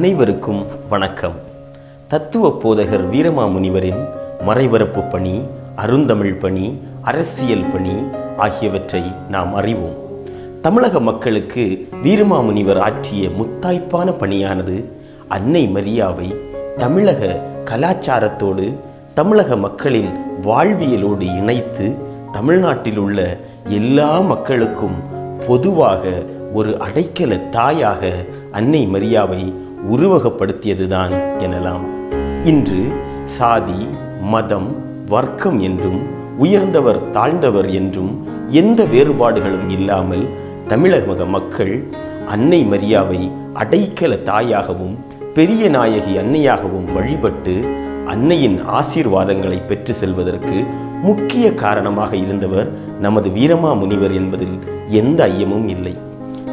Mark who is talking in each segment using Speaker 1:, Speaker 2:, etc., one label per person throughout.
Speaker 1: அனைவருக்கும் வணக்கம். தத்துவ போதகர் வீரமாமுனிவரின் மறைபரப்பு பணி அருந்தமிழ் பணி அரசியல் பணி ஆகியவற்றை நாம் அறிவோம். தமிழக மக்களுக்கு வீரமாமுனிவர் ஆற்றிய முத்தாய்ப்பான பணியானது அன்னை மரியாவை தமிழக கலாச்சாரத்தோடு தமிழக மக்களின் வாழ்வியலோடு இணைத்து தமிழ்நாட்டில் உள்ள எல்லா மக்களுக்கும் பொதுவாக ஒரு அடைக்கல தாயாக அன்னை மரியாவை உருவகப்படுத்தியதுதான் எனலாம். இன்று சாதி மதம் வர்க்கம் என்றும் உயர்ந்தவர் தாழ்ந்தவர் என்றும் எந்த வேறுபாடுகளும் இல்லாமல் தமிழக மக்கள் அன்னை மரியாவை அடைக்கல தாயாகவும் பெரிய நாயகி அன்னையாகவும் வழிபட்டு அன்னையின் ஆசீர்வாதங்களை பெற்று செல்வதற்கு முக்கிய காரணமாக இருந்தவர் நமது வீரமா முனிவர் என்பதில் எந்த ஐயமும் இல்லை.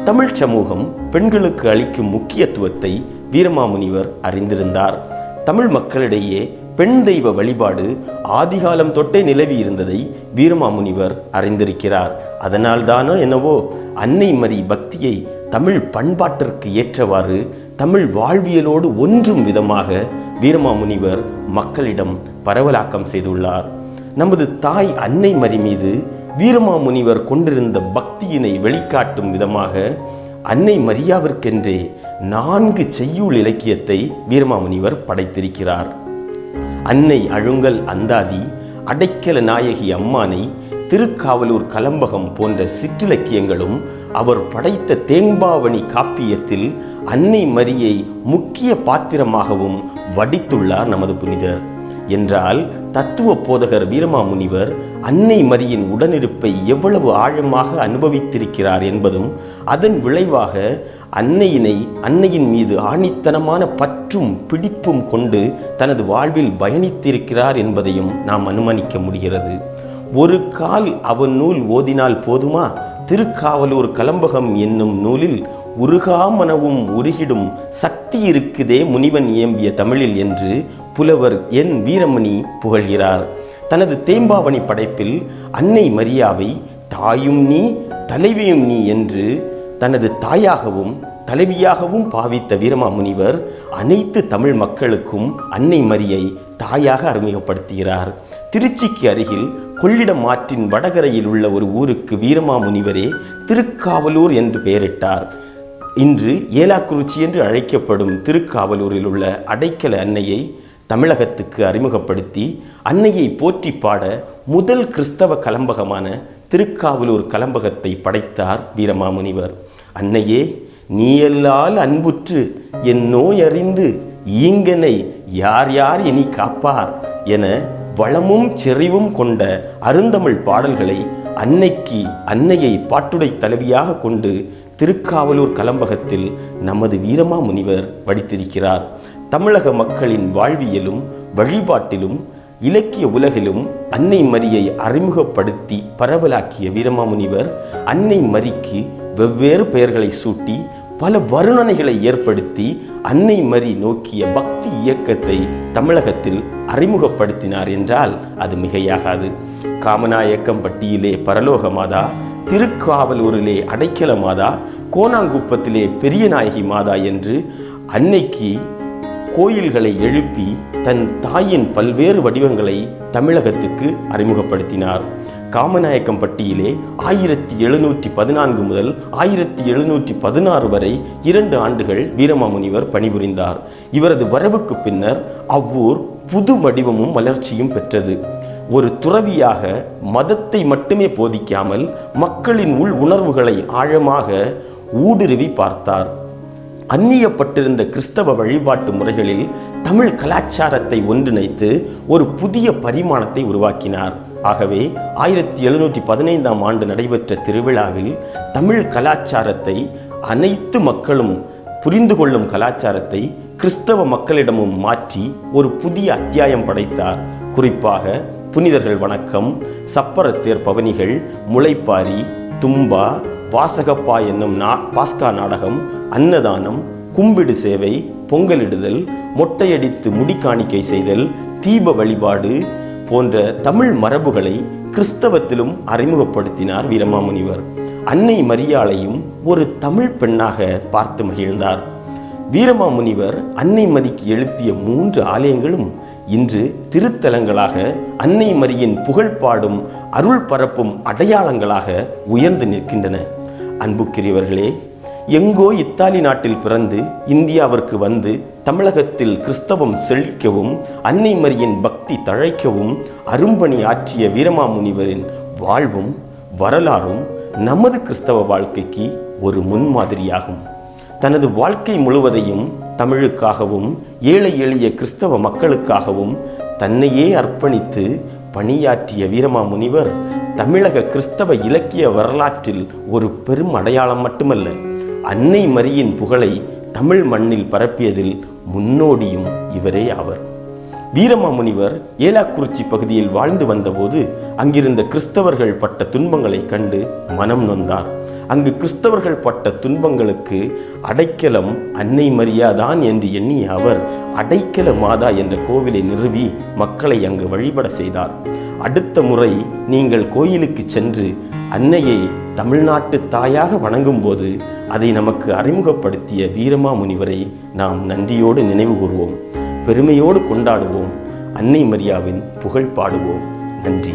Speaker 1: தமிழ் சமூகம் பெண்களுக்கு அளிக்கும் முக்கியத்துவத்தை வீரமாமுனிவர் அறிந்திருந்தார். தமிழ் மக்களிடையே பெண் தெய்வ வழிபாடு ஆதிகாலம் தொட்டே நிலவி இருந்ததை வீரமாமுனிவர் அறிந்திருக்கிறார். அதனால்தானோ என்னவோ அன்னை மரி பக்தியை தமிழ் பண்பாட்டிற்கு ஏற்றவாறு தமிழ் வாழ்வியலோடு ஒன்றும் விதமாக வீரமாமுனிவர் மக்களிடம் பரவலாக்கம் செய்துள்ளார். நமது தாய் அன்னை மரி மீது வீரமாமுனிவர் கொண்டிருந்த பக்தியினை வெளிக்காட்டும் விதமாக அன்னை மரியாவிற்கென்றே நான்கு செய்யுள் இலக்கியத்தை வீரமாமுனிவர் படைத்திருக்கிறார். அன்னை அழுங்கல் அந்தாதி அடைக்கல நாயகி அம்மானை திருக்காவலூர் கலம்பகம் போன்ற சிற்றிலக்கியங்களும் அவர் படைத்த தேங்பாவணி காப்பியத்தில் அன்னை மரியை முக்கிய பாத்திரமாகவும் வடித்துள்ளார் நமது புனிதர். என்றால் தத்துவ போதகர் வீரமாமுனிவர் அன்னை மரியின் உடனிருப்பை எவ்வளவு ஆழமாக அனுபவித்திருக்கிறார் என்பதும் அதன் விளைவாக அன்னையினை அன்னையின் மீது ஆணித்தனமான பற்றும் பிடிப்பும் கொண்டு தனது வாழ்வில் பயணித்திருக்கிறார் என்பதையும் நாம் அனுமானிக்க முடிகிறது. ஒரு கால் அவன் நூல் ஓதினால் போதுமா? திருக்காவலூர் கலம்பகம் என்னும் நூலில் உருகாமனவும் உருகிடும் சக்தி இருக்குதே முனிவன் இயம்பிய தமிழில் என்று புலவர் என் வீரமணி புகழ்கிறார். தனது தேம்பாவணி படைப்பில் அன்னை மரியாவை தாயும் நீ தலைவியும் நீ என்று தனது தாயாகவும் தலைவியாகவும் பாவித்த வீரமாமுனிவர் அனைத்து தமிழ் மக்களுக்கும் அன்னை மரியை தாயாக அறிமுகப்படுத்துகிறார். திருச்சிக்கு அருகில் கொள்ளிடம் ஆற்றின் வடகரையில் உள்ள ஒரு ஊருக்கு வீரமாமுனிவரே திருக்காவலூர் என்று பெயரிட்டார். இன்று ஏலாக்குறிச்சி என்று அழைக்கப்படும் திருக்காவலூரில் உள்ள அடைக்கல அன்னையை தமிழகத்துக்கு அறிமுகப்படுத்தி அன்னையை போற்றி பாட முதல் கிறிஸ்தவ கலம்பகமான திருக்காவலூர் கலம்பகத்தை படைத்தார் வீரமாமுனிவர். அன்னையே நீயல்லால் அன்புற்று என் நோய் அறிந்து ஈங்கனை யார் யார் இனி காப்பார் என வளமும் செறிவும் கொண்ட அருந்தமிழ் பாடல்களை அன்னைக்கு அன்னையை பாட்டுடை தலைவியாக கொண்டு திருக்காவலூர் கலம்பகத்தில் நமது வீரமா முனிவர் வடித்திருக்கிறார். தமிழக மக்களின் வாழ்வியலும் வழிபாட்டிலும் இலக்கிய உலகிலும் அன்னை மரியை அறிமுகப்படுத்தி பரவலாக்கிய வீரமாமுனிவர் அன்னை மரிக்கு வெவ்வேறு பெயர்களை சூட்டி பல வருணனைகளை ஏற்படுத்தி அன்னை மரி நோக்கிய பக்தி இயக்கத்தை தமிழகத்தில் அறிமுகப்படுத்தினார் என்றால் அது மிகையாகாது. காமநாயக்கம் பட்டியிலே பரலோக மாதா திருக்காவலூரிலே அடைக்கல மாதா கோனாங்குப்பத்திலே பெரிய நாயகி மாதா என்று அன்னைக்கு கோயில்களை எழுப்பி தன் தாயின் பல்வேறு வடிவங்களை தமிழகத்துக்கு அறிமுகப்படுத்தினார். காமநாயக்கம் பட்டியிலே ஆயிரத்தி எழுநூற்றி பதினான்கு முதல் ஆயிரத்தி எழுநூற்றி பதினாறு வரை இரண்டு ஆண்டுகள் வீரமாமுனிவர் பணிபுரிந்தார். இவரது வரவுக்கு பின்னர் அவ்வூர் புது வடிவமும் வளர்ச்சியும் பெற்றது. ஒரு துறவியாக மதத்தை மட்டுமே போதிக்காமல் மக்களின் உள் உணர்வுகளை ஆழமாக ஊடுருவி பார்த்தார். அந்நியப்பட்டிருந்த கிறிஸ்தவ வழிபாட்டு முறைகளில் தமிழ் கலாச்சாரத்தை ஒன்றிணைத்து ஒரு புதிய பரிமாணத்தை உருவாக்கினார். ஆகவே ஆயிரத்தி எழுநூற்றி பதினைந்தாம் ஆண்டு நடைபெற்ற திருவிழாவில் தமிழ் கலாச்சாரத்தை அனைத்து மக்களும் புரிந்து கொள்ளும் கலாச்சாரத்தை கிறிஸ்தவ மக்களிடமும் மாற்றி ஒரு புதிய அத்தியாயம் படைத்தார். குறிப்பாக புனிதர்கள் வணக்கம் சப்பரத்தேர் பவனிகள் முளைப்பாரி தும்பா வாசகப்பா என்னும் நா பாஸ்கா நாடகம் அன்னதானம் கும்பிடு சேவை பொங்கலிடுதல் மொட்டையடித்து முடி காணிக்கை செய்தல் தீப வழிபாடு போன்ற தமிழ் மரபுகளை கிறிஸ்தவத்திலும் அறிமுகப்படுத்தினார் வீரமாமுனிவர். அன்னை மரியாளையும் ஒரு தமிழ் பெண்ணாக பார்த்து மகிழ்ந்தார். வீரமாமுனிவர் அன்னை மரிக்கு எழுப்பிய மூன்று ஆலயங்களும் இன்று திருத்தலங்களாக அன்னை மரியின் புகழ் பாடும் அருள் பரப்பும் அடையாளங்களாக உயர்ந்து நிற்கின்றன. அன்புக்குரியவர்களே எங்கோ இத்தாலி நாட்டில் பிறந்து இந்தியாவிற்கு வந்து தமிழகத்தில் கிறிஸ்தவம் செழிக்கவும் அன்னை மரியின் பக்தி தழைக்கவும் அரும்பணி ஆற்றிய வீரமாமுனிவரின் வாழ்வும் வரலாறும் நமது கிறிஸ்தவ வாழ்க்கைக்கு ஒரு முன்மாதிரியாகும். தனது வாழ்க்கை முழுவதையும் தமிழுக்காகவும் ஏழை எளிய கிறிஸ்தவ மக்களுக்காகவும் தன்னையே அர்ப்பணித்து பணியாற்றிய வீரமாமுனிவர் தமிழக கிறிஸ்தவ இலக்கிய வரலாற்றில் ஒரு பெரும் அடையாளம் மட்டுமல்ல அன்னை மரியின் புகழை தமிழ் மண்ணில் பரப்பியதில் முன்னோடியும் இவரே ஆவர். வீரமாமுனிவர் ஏலாக்குறிச்சி பகுதியில் வாழ்ந்து வந்தபோது அங்கிருந்த கிறிஸ்தவர்கள் பட்ட துன்பங்களைக் கண்டு மனம் நொந்தார். அங்கு கிறிஸ்தவர்கள் பட்ட துன்பங்களுக்கு அடைக்கலம் அன்னை மரியாதான் என்று எண்ணிய அவர் அடைக்கல மாதா என்ற கோவிலை நிறுவி மக்களை அங்கு வழிபட செய்தார். அடுத்த முறை நீங்கள் கோயிலுக்கு சென்று அன்னையை தமிழ்நாட்டு தாயாக வணங்கும்போது அதை நமக்கு அறிமுகப்படுத்திய வீரமா முனிவரை நாம் நன்றியோடு நினைவு கூறுவோம் பெருமையோடு கொண்டாடுவோம். அன்னை மரியாவின் புகழ் பாடுவோம். நன்றி.